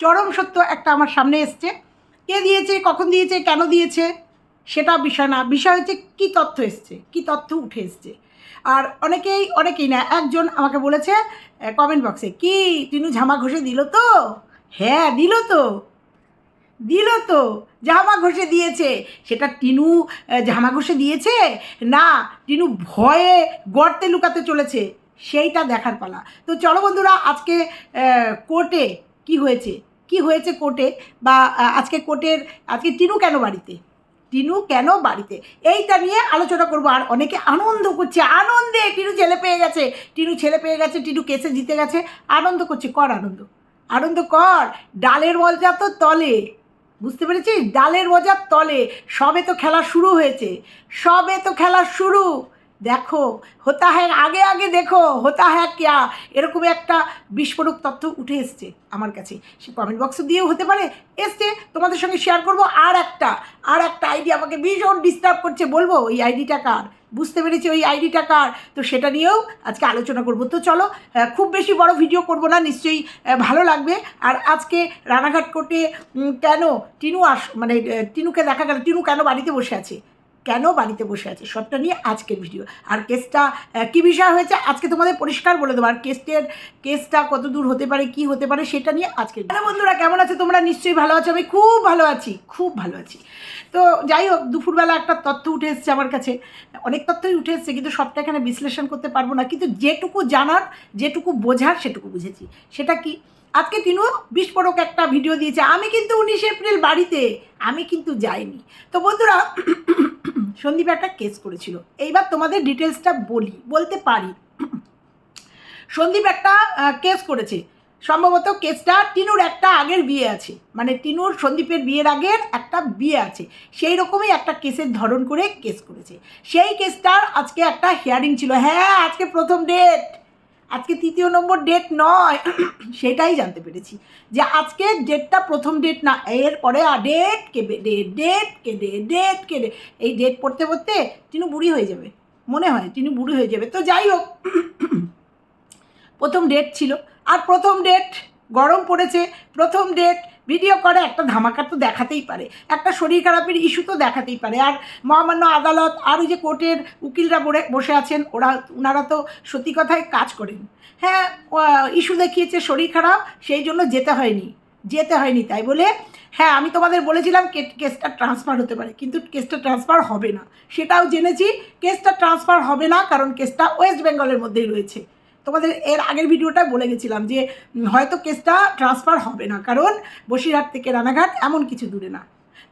চরম সত্য একটা আমার সামনে এসছে। কে দিয়েছে, কখন দিয়েছে, কেন দিয়েছে, সেটা বিষয় না। বিষয় হচ্ছে কী তথ্য এসছে, কী তথ্য উঠে এসছে। আর অনেকেই অনেকেই না, একজন আমাকে বলেছে কমেন্ট বক্সে কি, টিনু ঝামা ঘষে দিল তো? হ্যাঁ দিল তো। দিল তো। জামা ঘষে দিয়েছে। সেটা টিনু জামা ঘষে দিয়েছে? না, টিনু ভয়ে গর্তে লুকাতে চলেছে। সেইটা দেখার পালা। তো চলো বন্ধুরা, আজকে কোর্টে কি হয়েছে? কি হয়েছে কোর্টে বা আজকে কোর্টের, আজকে টিনু কেন বাড়িতে? টিনু কেন বাড়িতে? এইটা নিয়ে আলোচনা করব। আর অনেকে আনন্দ করছে, আনন্দে টিনু ছেলে পেয়ে গেছে। টিনু ছেলে পেয়ে গেছে, টিনু কেসে জিতে গেছে। আনন্দ করছে, কর আনন্দ। আনন্দ কর, ডালের মজা তো তলে। বুঝতে পেরেছিস? ডালের মজার তলে। সবে তো খেলা শুরু হয়েছে। সবে তো খেলা শুরু। দেখো হতা হ্যাঁ আগে আগে দেখো হতা হ্যাঁ ক্যা? এরকম একটা বিস্ফোরক তথ্য উঠে এসছে আমার কাছে। সে কমেন্ট বক্সে দিয়েও হতে পারে। এসছে, তোমাদের সঙ্গে শেয়ার করব আর একটা আর একটা আইডি আমাকে ভীষণ ডিস্টার্ব করছে, বলব ওই আইডিটা কার? বুঝতে পেরেছি ওই আইডিটা কার? তো সেটা নিয়েও আজকে আলোচনা করব। তো চলো খুব বেশি বড় ভিডিও করব না, নিশ্চয়ই ভালো লাগবে। আর আজকে রানাঘাট কোর্টে কেন টিনু আস মানে টিনুকে দেখা গেল। টিনু কেন বাড়িতে বসে আছে? কেন বাড়িতে বসে আছে? সবটা নিয়ে আজকের ভিডিও আর কেসটা কী বিষয় হয়েছে? আজকে তোমাদের পরিষ্কার বলে দেবো। আর কেসটের কেসটা কত দূর হতে পারে, কি হতে পারে, সেটা নিয়ে আজকে হ্যালো বন্ধুরা, কেমন আছে? তোমরা নিশ্চয়ই ভালো আছো। আমি খুব ভালো আছি, খুব ভালো আছি। তো যাই হোক, দুপুরবেলা একটা তথ্য উঠে এসেছে আমার কাছে। অনেক তথ্যই উঠে এসেছে, কিন্তু সবটা এখানে বিশ্লেষণ করতে পারব না। কিন্তু যেটুকু জানার, যেটুকু বোঝার, সেটুকু বুঝেছি। সেটা কি? আজকে তিনিও বিস্ফোরক একটা ভিডিও দিয়েছে। আমি কিন্তু উনিশে এপ্রিল বাড়িতে, আমি কিন্তু যাইনি। তো বন্ধুরা, সন্দীপ একটা কেস করেছিল। এইবার তোমাদের ডিটেলসটা বলি, বলতে পারি। সন্দীপ একটা কেস করেছে। সম্ভবত কেসটা টিনুর একটা আগের বিয়ে আছে। মানে টিনুর সন্দীপের বিয়ের আগের একটা বিয়ে আছে। সেই রকমই একটা কেসের ধরন করে কেস করেছে। সেই কেসটার আজকে একটা হিয়ারিং ছিল। হ্যাঁ আজকে প্রথম ডেট আজকে তৃতীয় নম্বর ডেট নয়। সেটাই জানতে পেরেছি যে আজকে ডেটটা প্রথম ডেট না এর পরে আর ডেট কেবে ডেট ডেট কেটে ডেট কেটে এই ডেট পড়তে পড়তে তিনি বুড়ি হয়ে যাবে, মনে হয় তিনি বুড়ি হয়ে যাবে। তো যাই হোক, প্রথম ডেট ছিল। আর প্রথম ডেট গরম পড়েছে, প্রথম ডেট ভিডিও করে, একটা ধামাকা তো দেখাতেই পারে। একটা শরীর খারাপের ইস্যু তো দেখাতেই পারে। আর মহামান্য আদালত আর ওই যে কোর্টের উকিলরা বসে আছেন, ওরা ওনারা তো সত্যি কথায় কাজ করেন। হ্যাঁ ইস্যু দেখিয়েছে শরীর খারাপ, সেই জন্য যেতে হয়নি। যেতে হয়নি, তাই বলে হ্যাঁ আমি তোমাদের বলেছিলাম কেসটা ট্রান্সফার হতে পারে, কিন্তু কেসটা ট্রান্সফার হবে না। সেটাও জেনেছি, কেসটা ট্রান্সফার হবে না, কারণ কেসটা ওয়েস্ট বেঙ্গলের মধ্যেই রয়েছে। তোমাদের এর আগের ভিডিওটা বলে গেছিলাম যে হয়তো কেসটা ট্রান্সফার হবে না, কারণ বসিরহাট থেকে রানাঘাট এমন কিছু দূরে না।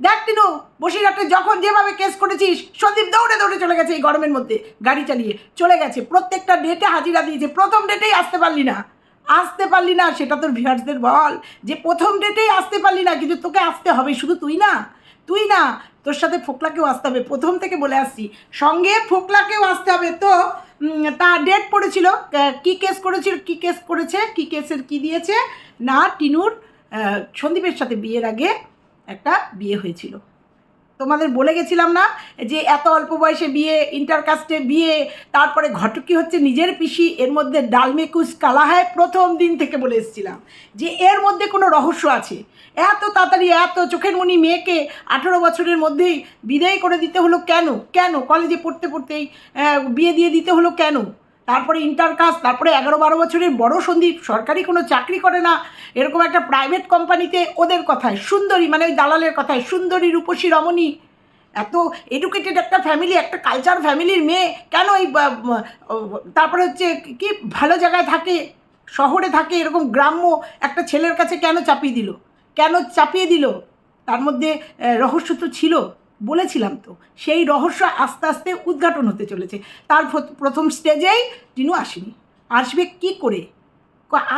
দেখ তিনু বসিরহাটে যখন যেভাবে কেস করেছিস, সন্দীপ দৌড়ে দৌড়ে চলে গেছে এই গরমের মধ্যে, গাড়ি চালিয়ে চলে গেছে। প্রত্যেকটা ডেটে হাজিরা দিয়েছে, প্রথম ডেটেই আসতে পারলি না। আসতে পারলি না, সেটা তোর ভিউয়ার্সদের বল। যে প্রথম ডেটেই আসতে পারলি না, কিন্তু তোকে আসতে হবে, শুধু তুই না। তুই না, তোর সাথে ফোকলাকেও আসতে হবে। প্রথম থেকে বলে আসছি, সঙ্গে ফোকলাকেও আসতে হবে। তো তা ডেট পড়েছিল, কী কেস করেছিল, কী কেস করেছে, কী কেসের কী দিয়েছে, না, টিনুর সন্দীপের সাথে বিয়ের আগে একটা বিয়ে হয়েছিল। তোমাদের বলে গেছিলাম না যে এত অল্প বয়সে বিয়ে ইন্টারকাস্টে বিয়ে, তারপরে ঘটকি হচ্ছে নিজের পিসি, এর মধ্যে ডালমেকুস কালা হয় প্রথম দিন থেকে বলে এসেছিলাম যে এর মধ্যে কোনো রহস্য আছে। এত তাড়াতাড়ি, এত চোখের মনি মেয়েকে আঠেরো বছরের মধ্যেই বিদায় করে দিতে হলো কেন? কেন? কলেজে পড়তে পড়তেই বিয়ে দিয়ে দিতে হলো কেন? তারপরে ইন্টারকাস্ট তারপরে এগারো বারো বছরের বড় সন্দীপ, সরকারি কোনো চাকরি করে না। এরকম একটা প্রাইভেট কোম্পানিতে ওদের কথায়, সুন্দরী মানে ওই দালালের কথায়, সুন্দরী রূপসী রমণী। এত এডুকেটেড একটা ফ্যামিলি একটা কালচার ফ্যামিলির মেয়ে, কেন এই তারপরে হচ্ছে কি ভালো জায়গায় থাকে, শহরে থাকে, এরকম গ্রাম্য একটা ছেলের কাছে কেন চাপিয়ে দিল? কেন চাপিয়ে দিল? তার মধ্যে রহস্য তো ছিল। বলেছিলাম তো, সেই রহস্য আস্তে আস্তে উদ্ঘাটন হতে চলেছে। তার প্রথম স্টেজেই টিনু আসেনি। আসবে কি করে?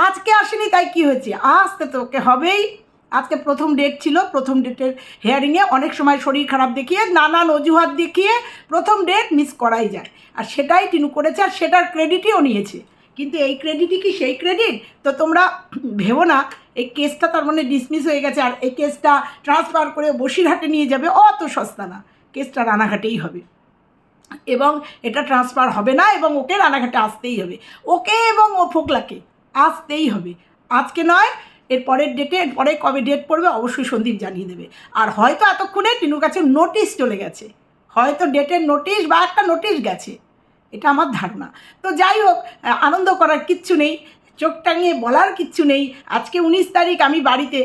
আজকে আসেনি তাই কি হয়েছে? আসতে তো ওকে হবেই। আজকে প্রথম ডেট ছিল, প্রথম ডেটের হেয়ারিংয়ে অনেক সময় শরীর খারাপ দেখিয়ে, নানান অজুহাত দেখিয়ে প্রথম ডেট মিস করাই যায়। আর সেটাই টিনু করেছে আর সেটার ক্রেডিটও নিয়েছে। কিন্তু এই ক্রেডিটই কি সেই ক্রেডিট তো তোমরা ভেবো না এই কেসটা তার মানে ডিসমিস হয়ে গেছে, আর এই কেসটা ট্রান্সফার করে বসিরহাটে নিয়ে যাবে, অত সস্তা না। কেসটা রানাঘাটেই হবে। এবং এটা ট্রান্সফার হবে না, এবং ওকে রানাঘাটে আসতেই হবে। ওকে এবং ও ফোকলাকে আসতেই হবে। আজকে নয়, এর পরের ডেটে এর পরে কবে ডেট পড়বে অবশ্যই সন্দীপ জানিয়ে দেবে। আর হয়তো এতক্ষণে টিনুর কাছে নোটিশ চলে গেছে। হয়তো ডেটের নোটিশ বা একটা নোটিশ গেছে। এটা আমার ধারণা। তো যাই হোক আনন্দ করার কিচ্ছু নেই। চোখ টাঙিয়ে বলার কিচ্ছু নেই। আজকে উনিশ তারিখ, আমি বাড়িতে।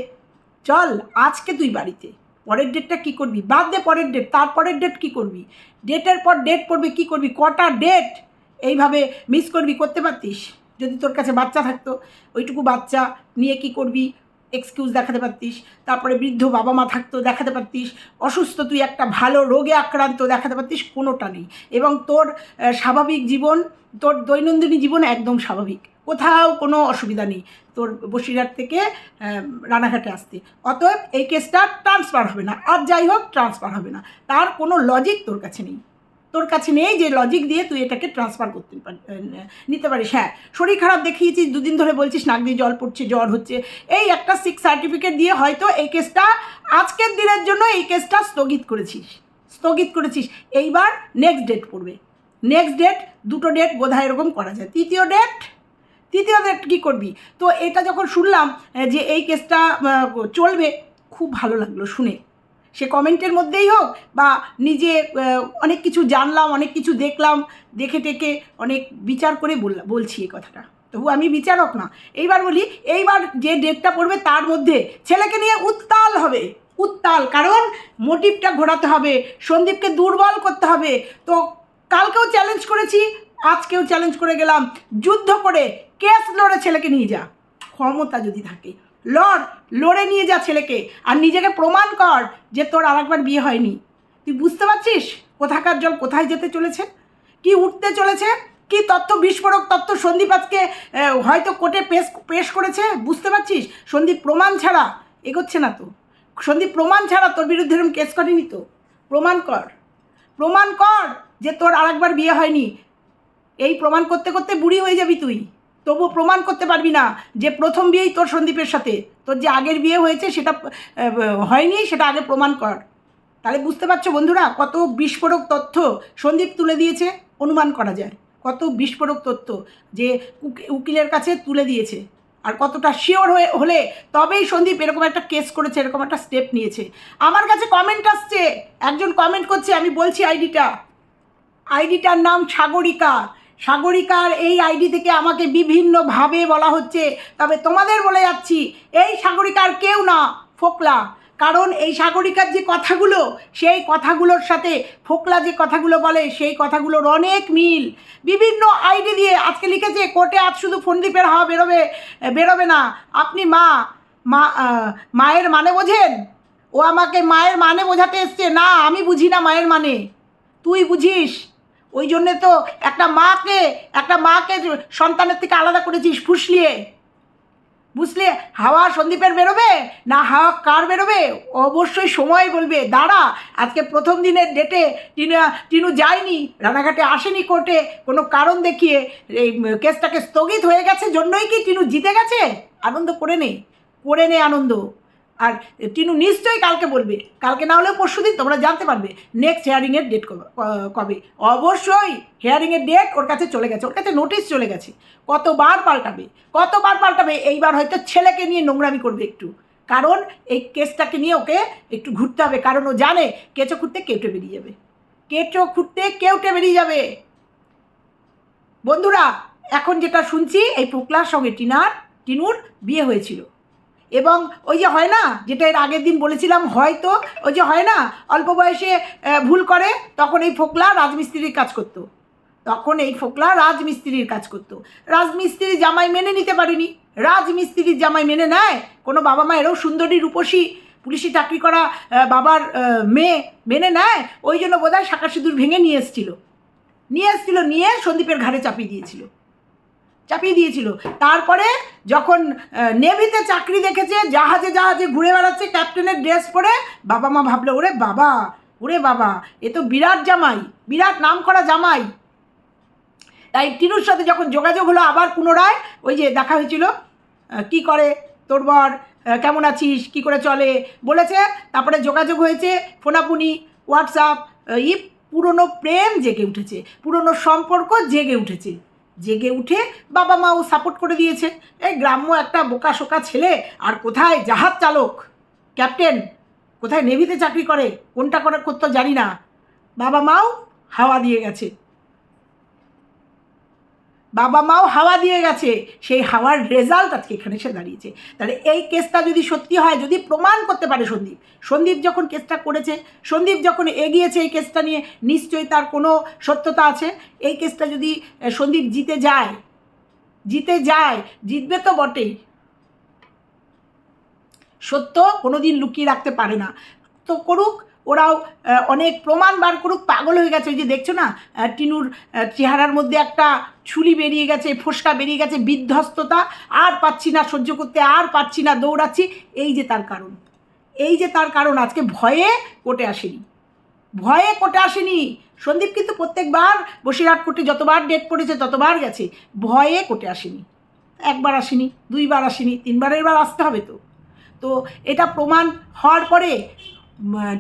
চল, আজকে তুই বাড়িতে। পরের ডেটটা কী করবি? বাদ দে পরের ডেট, তারপরের ডেট কী করবি? ডেটের পর ডেট পড়বে কী করবি? কটা ডেট এইভাবে মিস করবি? করতে পারতিস? যদি তোর কাছে বাচ্চা থাকতো, ওইটুকু বাচ্চা নিয়ে কি করবি? এক্সকিউজ দেখাতে পারতিস। তারপরে বৃদ্ধ বাবা মা থাকতো, দেখাতে পারতিস। অসুস্থ তুই একটা ভালো রোগে আক্রান্ত দেখাতে পারতিস, কোনোটা নেই। এবং তোর স্বাভাবিক জীবন, তোর দৈনন্দিন জীবন একদম স্বাভাবিক। কোথাও কোনো অসুবিধা নেই তোর বসিরহাট থেকে রানাঘাটে আসতে। অতএব এই কেসটা ট্রান্সফার হবে না। আর যাই হোক ট্রান্সফার হবে না। তার কোনো লজিক তোর কাছে নেই। তোর কাছে নেই যে লজিক দিয়ে তুই এটাকে ট্রান্সফার করতে নিতে পারিস। হ্যাঁ শরীর খারাপ দেখিয়েছিস, দুদিন ধরে বলছিস নাক দিয়ে জল পড়ছে, জ্বর হচ্ছে। এই একটা সিক্স সার্টিফিকেট দিয়ে হয়তো এই কেসটা আজকের দিনের জন্য এই কেসটা স্থগিত করেছিস। স্থগিত করেছিস। এইবার নেক্সট ডেট পড়বে। নেক্সট ডেট দুটো ডেট বোধহয় এরকম করা যায়। তৃতীয় ডেট তৃতীয় ডেট কী করবি? তো এটা যখন শুনলাম যে এই কেসটা চলবে, খুব ভালো লাগল শুনে। সে কমেন্টের মধ্যেই হোক বা নিজে অনেক কিছু জানলাম, অনেক কিছু দেখলাম, দেখে টেকে অনেক বিচার করে বললাম বলছি এই কথাটা। তবু আমি বিচারক না। এইবার বলি, এইবার যে ডেটটা পড়বে তার মধ্যে ছেলেকে নিয়ে উত্তাল হবে। উত্তাল, কারণ মোটিভটা ঘোরাতে হবে, সন্দীপকে দুর্বল করতে হবে। তো কালকেও চ্যালেঞ্জ করেছি, আজকেও চ্যালেঞ্জ করে গেলাম। যুদ্ধ করে কেস লড়ে ছেলেকে নিয়ে যা। ক্ষমতা যদি থাকে। লড়, লড়ে নিয়ে যা ছেলেকে। আর নিজেকে প্রমাণ কর যে তোর আরেকবার বিয়ে হয়নি। তুই বুঝতে পারছিস কোথাকার জল কোথায় যেতে চলেছে? কি উঠতে চলেছে? কি তথ্য বিস্ফোরক তথ্য সন্দীপ আজকে হয়তো কোর্টে পেশ পেশ করেছে? বুঝতে পারছিস? সন্দীপ প্রমাণ ছাড়া এগোচ্ছে না তো। সন্দীপ প্রমাণ ছাড়া তোর বিরুদ্ধে এরকম কেস করেনি তো। প্রমাণ কর। প্রমাণ কর যে তোর আরেকবার বিয়ে হয়নি। এই প্রমাণ করতে করতে বুড়ি হয়ে যাবি তুই। তবু প্রমাণ করতে পারবি না যে প্রথম বিয়েই তোর সন্দীপের সাথে। তোর যে আগের বিয়ে হয়েছে সেটা হয়নি, সেটা আগে প্রমাণ কর। তাহলে বুঝতে পারছ বন্ধুরা কত বিস্ফোরক তথ্য সন্দীপ তুলে দিয়েছে? অনুমান করা যায়। কত বিস্ফোরক তথ্য যে উকি- উকিলের কাছে তুলে দিয়েছে। আর কতটা শিওর হয়ে, হলে তবেই সন্দীপ এরকম একটা কেস করেছে, এরকম একটা স্টেপ নিয়েছে। আমার কাছে কমেন্ট আসছে। একজন কমেন্ট করছে, আমি বলছি আইডিটা। আইডিটার নাম সাগরিকা। সাগরিকার এই আইডি থেকে আমাকে বিভিন্নভাবে বলা হচ্ছে। তবে তোমাদের বলে যাচ্ছি, এই সাগরিকার কেউ না, ফোকলা। কারণ এই সাগরিকার যে কথাগুলো, সেই কথাগুলোর সাথে ফোকলা যে কথাগুলো বলে, সেই কথাগুলোর অনেক মিল। বিভিন্ন আইডি দিয়ে আজকে লিখেছে, কোর্টে আজ শুধু ফন্দীপের হাওয়া বেরোবে বেরোবে না। আপনি মা মা মায়ের মানে বোঝেন? ও আমাকে মায়ের মানে বোঝাতে এসছে। না, আমি বুঝি না মায়ের মানে। তুই বুঝিস? ওই জন্যে তো একটা মাকে একটা মাকে সন্তানের থেকে আলাদা করেছিস, ফুসলিয়ে। বুঝলে? হাওয়া সন্দীপের বেরোবে না হাওয়া কার বেরোবে? অবশ্যই সময় বলবে। দাঁড়া, আজকে প্রথম দিনের ডেটে টিনু টিনু যায়নি, রানাঘাটে আসেনি কোর্টে কোনো কারণ দেখিয়ে এই কেসটাকে স্থগিত হয়ে গেছে, জন্যই কি টিনু জিতে গেছে? আনন্দ করে নে করে নে আনন্দ। আর টিনু নিশ্চয়ই কালকে বলবে। কালকে না হলেও পরশু দিন, তোমরা জানতে পারবে নেক্সট হেয়ারিংয়ের ডেট কবে অবশ্যই হেয়ারিংয়ের ডেট ওর কাছে চলে গেছে, ওর কাছে নোটিশ চলে গেছে। কতবার পাল্টাবে কতবার পাল্টাবে, এইবার হয়তো ছেলেকে নিয়ে নোংরামি করবে একটু। কারণ এই কেসটাকে নিয়ে ওকে একটু ঘুরতে হবে, কারণ ও জানে কেঁচো খুঁড়তে কেউটে বেরিয়ে যাবে। কেঁচো খুঁড়তে কেউটে বেরিয়ে যাবে। বন্ধুরা, এখন যেটা শুনছি, এই পোকলার সঙ্গে টিনার, টিনুর বিয়ে হয়েছিল। এবং ওই যে হয় না, যেটা এর আগের দিন বলেছিলাম, হয়তো, ওই যে হয় না, অল্প বয়সে ভুল করে, তখন এই ফোকলা রাজমিস্ত্রির কাজ করতো। তখন এই ফোকলা রাজমিস্ত্রির কাজ করতো। রাজমিস্ত্রি জামাই মেনে নিতে পারেনি। রাজমিস্ত্রির জামাই মেনে নেয়, কোনো বাবা মা এরও সুন্দরী রূপসী, পুলিশি চাকরি করা বাবার মেয়ে মেনে নেয়, ওই জন্য বোধহয় শাঁকা সিঁদুর ভেঙে নিয়ে এসেছিল। নিয়ে এসেছিল, নিয়ে সন্দীপের ঘাড়ে চাপিয়ে দিয়েছিল। চাপিয়ে দিয়েছিল। তারপরে যখন নেভিতে চাকরি দেখেছে, জাহাজে জাহাজে ঘুরে বেড়াচ্ছে, ক্যাপ্টেনের ড্রেস পরে, বাবা মা ভাবলো, ওরে বাবা ওরে বাবা, এ তো বিরাট জামাই, বিরাট নাম করা জামাই। তাই টিনুর সাথে যখন যোগাযোগ হলো আবার পুনরায়, ওই যে দেখা হয়েছিল কি করে তোর বর কেমন আছিস, কি করে চলে? বলেছে, তারপরে যোগাযোগ হয়েছে, ফোনাফুনি, হোয়াটসঅ্যাপ ই পুরনো প্রেম জেগে উঠেছে, পুরনো সম্পর্ক জেগে উঠেছে। জেগে উঠে বাবা মাও সাপোর্ট করে দিয়েছে। এই গ্রাম্য একটা বোকা শোকা ছেলে, আর কোথায় জাহাজ চালক? ক্যাপ্টেন কোথায় নেভিতে চাকরি করে? কোনটা করে করতো জানি না। বাবা মাও হাওয়া দিয়ে গেছে। বাবা মাও হাওয়া দিয়ে গেছে। সেই হাওয়ার রেজাল্ট আজকে এখানে এসে দাঁড়িয়েছে। তাহলে এই কেসটা যদি সত্যি হয়, যদি প্রমাণ করতে পারে সন্দীপ সন্দীপ যখন কেসটা করেছে, সন্দীপ যখন এগিয়েছে এই কেসটা নিয়ে, নিশ্চয়ই তার কোনো সত্যতা আছে? এই কেসটা যদি সন্দীপ জিতে যায় জিতে যায়, জিতবে তো বটেই। সত্য কোনোদিন লুকিয়ে রাখতে পারে না। তো করুক ওরাও অনেক প্রমাণ বার করুক, পাগল হয়ে গেছে। ওই যে দেখছ না টিনুর চেহারার মধ্যে একটা ছুলি বেরিয়ে গেছে, ফোসকা বেরিয়ে গেছে, বিধ্বস্ততা। আর পাচ্ছি না, সহ্য করতে আর পাচ্ছি না, দৌড়াচ্ছি। এই যে তার কারণ। এই যে তার কারণ, আজকে ভয়ে কোটে আসেনি। ভয়ে কোটে আসেনি। সন্দীপ কিন্তু প্রত্যেকবার বসিরহাট কোর্টে যতবার ডেট পড়েছে, ততবার গেছে। ভয়ে কোটে আসেনি। একবার আসেনি, দুইবার আসেনি তিনবারের বার আসতে হবে তো। তো এটা প্রমাণ হওয়ার পরে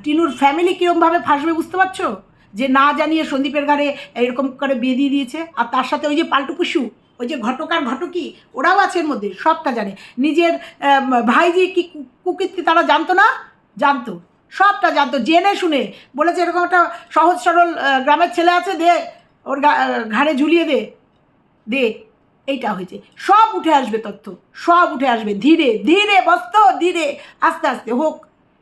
টিনুর ফ্যামিলি কীরকমভাবে ফাঁসবে বুঝতে পারছ? যে না জানিয়ে সন্দীপের ঘরে এরকম করে বিয়ে দিয়ে দিয়েছে, আর তার সাথে ওই যে পাল্টু পুষু, ওই যে ঘটকার ঘটকি, ওরাও আছে এর মধ্যে, সবটা জানে। নিজের ভাইজি কি কুকীর্তি তারা জানতো না? জানতো। সবটা জানতো, জেনে শুনে। বলেছে এরকম একটা সহজ সরল গ্রামের ছেলে আছে, দে, ওর ঘাড়ে ঝুলিয়ে দে দে, এইটা হয়েছে। সব উঠে আসবে তথ্য, সব উঠে আসবে, ধীরে ধীরে, বস্ত, ধীরে, আস্তে আস্তে, হোক।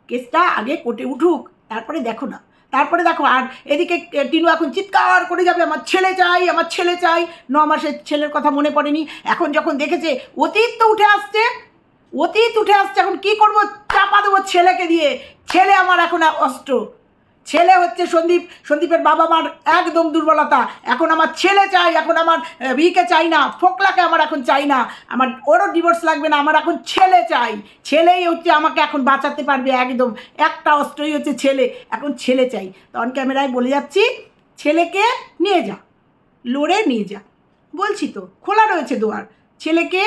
কেসটা আগে কোর্টে উঠুক, তারপরে দেখো না। তারপরে দেখো, আর এদিকে টিনু এখন চিৎকার করে যাবে, আমার ছেলে চাই, আমার ছেলে চাই। ন মাসের ছেলের কথা মনে পড়েনি। এখন যখন দেখেছে, অতীত তো উঠে আসছে, অতীত উঠে আসছে, এখন কি করব? চাপা দেবো ছেলেকে দিয়ে। ছেলে আমার এখন অস্ত্র। ছেলে হচ্ছে সন্দীপ, সন্দীপের বাবা মার একদম দুর্বলতা। এখন আমার ছেলে চাই, এখন আমার বিকে চাই না, ফোকলাকে আমার এখন চাই না। আমার, ওরও ডিভোর্স লাগবে না, আমার এখন ছেলে চাই। ছেলেই হচ্ছে আমাকে এখন বাঁচাতে পারবে একদম। একটা অস্ত্রই হচ্ছে ছেলে, এখন ছেলে চাই। তো অন ক্যামেরায় বলে যাচ্ছি, ছেলেকে নিয়ে যা, লড়ে নিয়ে যা। বলছি তো, খোলা রয়েছে দুয়ার। ছেলেকে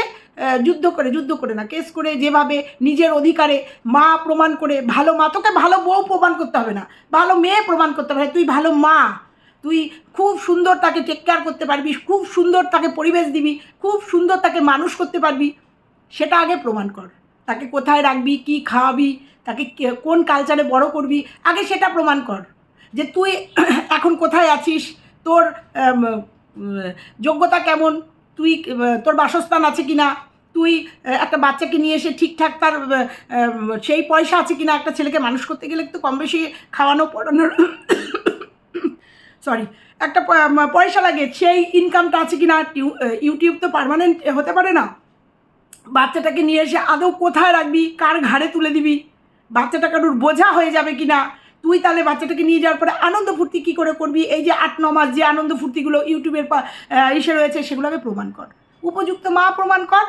যুদ্ধ করে যুদ্ধ করে না। কেস করে যেভাবে নিজের অধিকারে মা প্রমাণ করে, ভালো মা, তোকে ভালো বউ প্রমাণ করতে হবে না। ভালো মেয়ে প্রমাণ করতে হবে তুই ভালো মা। তুই খুব সুন্দর তাকে টেক কেয়ার করতে পারবি, খুব সুন্দর তাকে পরিবেশ দিবি, খুব সুন্দর তাকে মানুষ করতে পারবি। সেটা আগে প্রমাণ কর। তাকে কোথায় রাখবি, কি খাওয়াবি, তাকে কোন কালচারে বড় করবি, আগে সেটা প্রমাণ কর। যে তুই এখন কোথায় আছিস, তোর যোগ্যতা কেমন, তুই তোর বাসস্থান আছে কি না তুই একটা বাচ্চাকে নিয়ে এসে ঠিকঠাক তার সেই পয়সা আছে কি না একটা ছেলেকে মানুষ করতে গেলে তো কম বেশি খাওয়ানো পড়ানোর সরি একটা পয়সা লাগে, সেই ইনকামটা আছে কি না ইউটিউব তো পার্মানেন্ট হতে পারে না। বাচ্চাটাকে নিয়ে এসে আদৌ কোথায় রাখবি, কার ঘাড়ে তুলে দিবি? বাচ্চাটা কারুর বোঝা হয়ে যাবে কি না তুই তাহলে বাচ্চাটাকে নিয়ে যাওয়ার পরে আনন্দ ফুর্তি কী করে করবি? এই যে আট, ন মাস যে আনন্দ ফুর্তিগুলো ইউটিউবের ইসে রয়েছে সেগুলোকে প্রমাণ কর। উপযুক্ত মা প্রমাণ কর।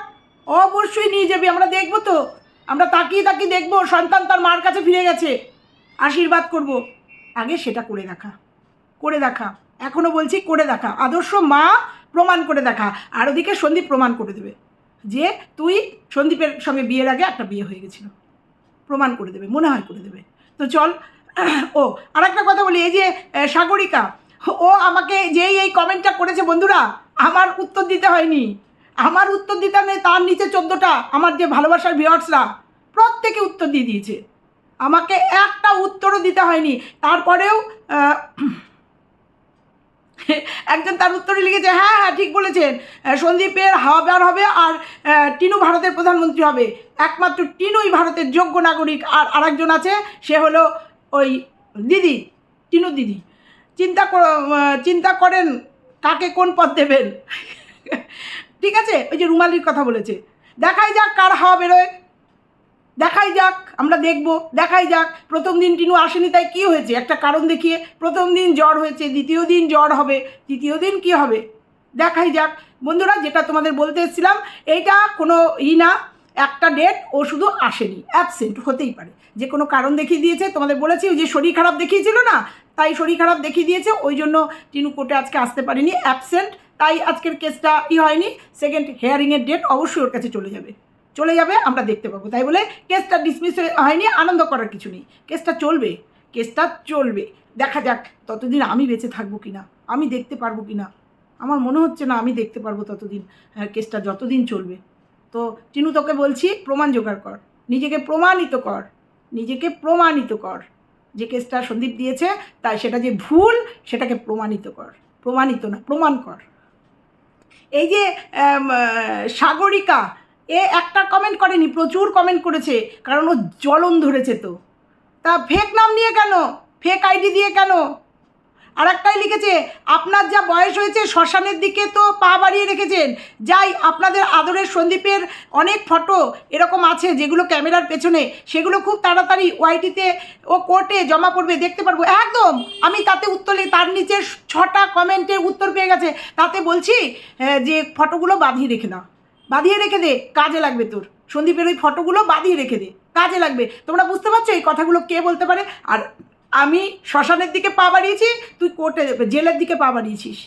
অবশ্যই নিয়ে যাবি, আমরা দেখব তো। আমরা তাকিয়ে তাকিয়ে দেখব, সন্তান তার মার কাছে ফিরে গেছে। আশীর্বাদ করব। আগে সেটা করে দেখা করে দেখা। এখনও বলছি করে দেখা। আদর্শ মা প্রমাণ করে দেখা। আর ওদিকে সন্দীপ প্রমাণ করে দেবে যে তুই সন্দীপের সঙ্গে বিয়ের আগে একটা বিয়ে হয়ে গেছিল। প্রমাণ করে দেবে, মনে হয় করে দেবে। তো চল, ও আর একটা কথা বলি, এই যে সাগরিকা, ও আমাকে যেই এই কমেন্টটা করেছে, বন্ধুরা, আমার উত্তর দিতে হয়নি। আমার উত্তর দিতাম তার নিচে চোদ্দোটা। আমার যে ভালোবাসার ভিওয়ার্সরা প্রত্যেকে উত্তর দিয়ে দিয়েছে। আমাকে একটা উত্তরও দিতে হয়নি। তারপরেও একজন তার উত্তরে লিখেছে হ্যাঁ হ্যাঁ ঠিক বলেছেন। সন্দীপের হাওয়াবার হবে আর টিনু ভারতের প্রধানমন্ত্রী হবে। একমাত্র টিনুই ভারতের যোগ্য নাগরিক। আর আরেকজন আছে, সে হলো ওই দিদি, টিনু দিদি। চিন্তা চিন্তা করেন কাকে কোন পদ দেবেন। ঠিক আছে? ওই যে রুমালির কথা বলেছে। দেখাই যাক কার হাওয়া বেরোয়। দেখাই যাক, আমরা দেখব। দেখাই যাক। প্রথম দিন টিনু আসেনি, তাই কী হয়েছে? একটা কারণ দেখিয়ে প্রথম দিন জ্বর হয়েছে, দ্বিতীয় দিন জ্বর হবে, তৃতীয় দিন কী হবে? দেখাই যাক। বন্ধুরা, যেটা তোমাদের বলতে এসেছিলাম, এইটা কোনো ই না, একটা ডেট ও শুধু আসেনি অ্যাবসেন্ট হতেই পারে। যে কোনো কারণ দেখিয়ে দিয়েছে, তোমাদের বলেছি, ওই যে শরীর খারাপ দেখিয়েছিল না, তাই শরীর খারাপ দেখিয়ে দিয়েছে, ওই জন্য টিনু কোর্টে আজকে আসতে পারেনি অ্যাবসেন্ট তাই আজকের কেসটা ই হয়নি? সেকেন্ড হেয়ারিংয়ের ডেট অবশ্যই ওর কাছে চলে যাবে। চলে যাবে, আমরা দেখতে পাবো। তাই বলে কেসটা ডিসমিস হয়নি, আনন্দ করার কিছু নেই। কেসটা চলবে কেসটা চলবে। দেখা যাক ততদিন আমি বেঁচে থাকব কি না আমি দেখতে পারব কি না আমার মনে হচ্ছে না আমি দেখতে পারব ততদিন কেসটা যতদিন চলবে। তো টিনু তোকে বলছি, প্রমাণ জোগাড় কর। নিজেকে প্রমাণিত কর। নিজেকে প্রমাণিত কর। যে কেসটা সন্দীপ দিয়েছে, তাই সেটা যে ভুল, সেটাকে প্রমাণিত কর। প্রমাণিত না, প্রমাণ কর। এই যে সাগরিকা, এ একটা কমেন্ট করেনি, প্রচুর কমেন্ট করেছে, কারণ ও জ্বলন ধরেছে তো। তা ফেক নাম নিয়ে কেন? ফেক আইডি দিয়ে কেন? আর একটাই লিখেছে, আপনার যা বয়স হয়েছে শ্মশানের দিকে তো পা বাড়িয়ে রেখেছেন। যাই, আপনাদের আদরের সন্দীপের অনেক ফটো এরকম আছে যেগুলো ক্যামেরার পেছনে। সেগুলো খুব তাড়াতাড়ি ওয়াইটিতে ও কোর্টে জমা পড়বে, দেখতে পারব। একদম! আমি তাতে উত্তরে তার নিচে ছটা কমেন্টের উত্তর পেয়ে গেছে। তাতে বলছি যে ফটোগুলো বাঁধিয়ে রেখে দাও। বাঁধিয়ে রেখে দে, কাজে লাগবে তোর। সন্দীপের ওই ফটোগুলো বাঁধিয়ে রেখে দে, কাজে লাগবে। তোমরা বুঝতে পারছ এই কথাগুলো কে বলতে পারে? আর আমি শ্মশানের দিকে পা বাড়িয়েছি তুই কোর্টে জেলের দিকে পা বাড়িয়েছিস।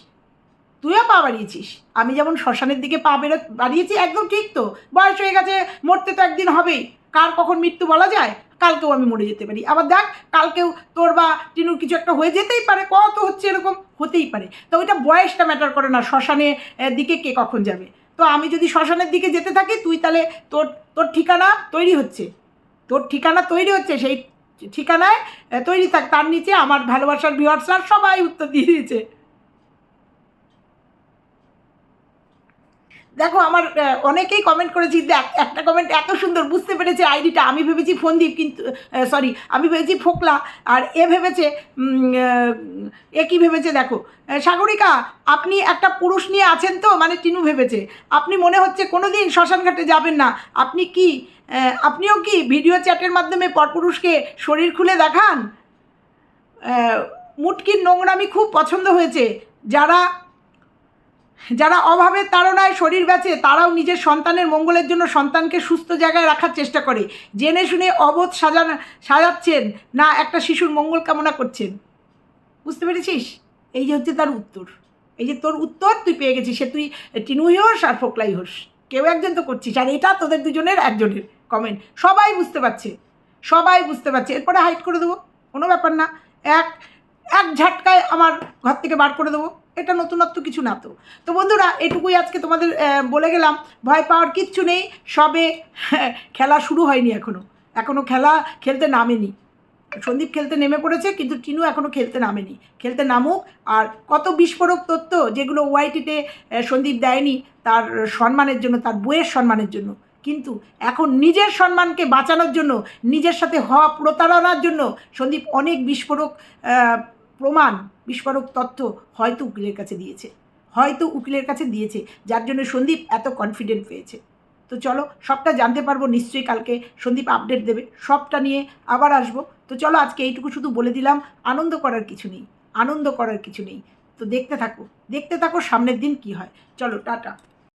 তুইও পা বাড়িয়েছিস। আমি যেমন শ্মশানের দিকে পা বেরো বাড়িয়েছি একদম ঠিক তো। বয়স হয়ে গেছে মরতে তো একদিন হবেই। কার কখন মৃত্যু বলা যায় কালকেও আমি মরে যেতে পারি। আবার দেখ কালকেও তোর বা টিনুর কিছু একটা হয়ে যেতেই পারে কত হচ্ছে এরকম? হতেই পারে। তো ওইটা বয়সটা ম্যাটার করে না শ্মশানে আহ, দিকে কে কখন যাবে। তো আমি যদি শ্মশানের দিকে যেতে থাকি তুই তাহলে তোর তোর ঠিকানা তৈরি হচ্ছে। তোর ঠিকানা তৈরি হচ্ছে সেই ঠিকানায় তৈরি থাক। তার নিচে আমার ভালোবাসার ভিওয়ার্সরা সবাই উত্তর দিয়ে দিয়েছে। দেখো, আমার অনেকেই কমেন্ট করেছি দেখ একটা কমেন্ট এত সুন্দর, বুঝতে পেরেছে আইডিটা আমি ভেবেছি ফন্দীপ, কিন্তু সরি আমি ভেবেছি ফোকলা। আর এ ভেবেছে এ কী ভেবেছে দেখো? সাগরিকা, আপনি একটা পুরুষ নিয়ে আছেন তো? মানে টিনু ভেবেছে। আপনি মনে হচ্ছে কোনো দিন শ্মশানঘাটে যাবেন না। আপনি কি আপনিও কি ভিডিও চ্যাটের মাধ্যমে পরপুরুষকে শরীর খুলে দেখান? মুটকির নোংরামি খুব পছন্দ হয়েছে। যারা যারা অভাবের তাড়নায় শরীর বেঁচে তারাও নিজের সন্তানের মঙ্গলের জন্য সন্তানকে সুস্থ জায়গায় রাখার চেষ্টা করে। জেনে শুনে অবোধ সাজান, সাজাচ্ছেন, না, একটা শিশুর মঙ্গল কামনা করছেন। বুঝতে পেরেছিস? এই যে হচ্ছে তার উত্তর। এই যে তোর উত্তর, তুই পেয়ে গেছিস। সে তুই টিনুই হোস আর ফোকলাই হোস। কেউ একজন তো করছিস, আর এটা তোদের দুজনের, একজনের কমেন্ট সবাই বুঝতে পারছে। সবাই বুঝতে পারছে। এরপরে হাইট করে দেবো। কোনো ব্যাপার না। এক এক ঝাটকায় আমার ঘর থেকে বার করে দেবো। এটা নতুনত্ব কিছু না তো। তো বন্ধুরা, এটুকুই আজকে তোমাদের বলে গেলাম। ভয় পাওয়ার কিচ্ছু নেই। সবে খেলা শুরু হয়নি এখনও এখনও খেলা খেলতে নামেনি। সন্দীপ খেলতে নেমে পড়েছে, কিন্তু টিনু এখনও খেলতে নামেনি। খেলতে নামুক। আর কত বিস্ফোরক তথ্য যেগুলো ওয়াইটিতে সন্দীপ দেয়নি তার সম্মানের জন্য, তার বইয়ের সম্মানের জন্য। কিন্তু এখন নিজের সম্মানকে বাঁচানোর জন্য, নিজের সাথে হওয়া প্রতারণার জন্য সন্দীপ অনেক বিস্ফোরক প্রমাণ, বিস্ফোরক তথ্য হয়তো উকিলের কাছে দিয়েছে, হয়তো উকিলের কাছে দিয়েছে, যার জন্য সন্দীপ এত কনফিডেন্ট পেয়েছে। তো চলো, সবটা জানতে পারব নিশ্চয়ই কালকে সন্দীপ আপডেট দেবে, সবটা নিয়ে আবার আসব। তো চলো, আজকে এইটুকু শুধু বলে দিলাম, আনন্দ করার কিছু নেই, আনন্দ করার কিছু নেই। তো দেখতে থাকো দেখতে থাকো সামনের দিন কি হয়। চলো, টাটা।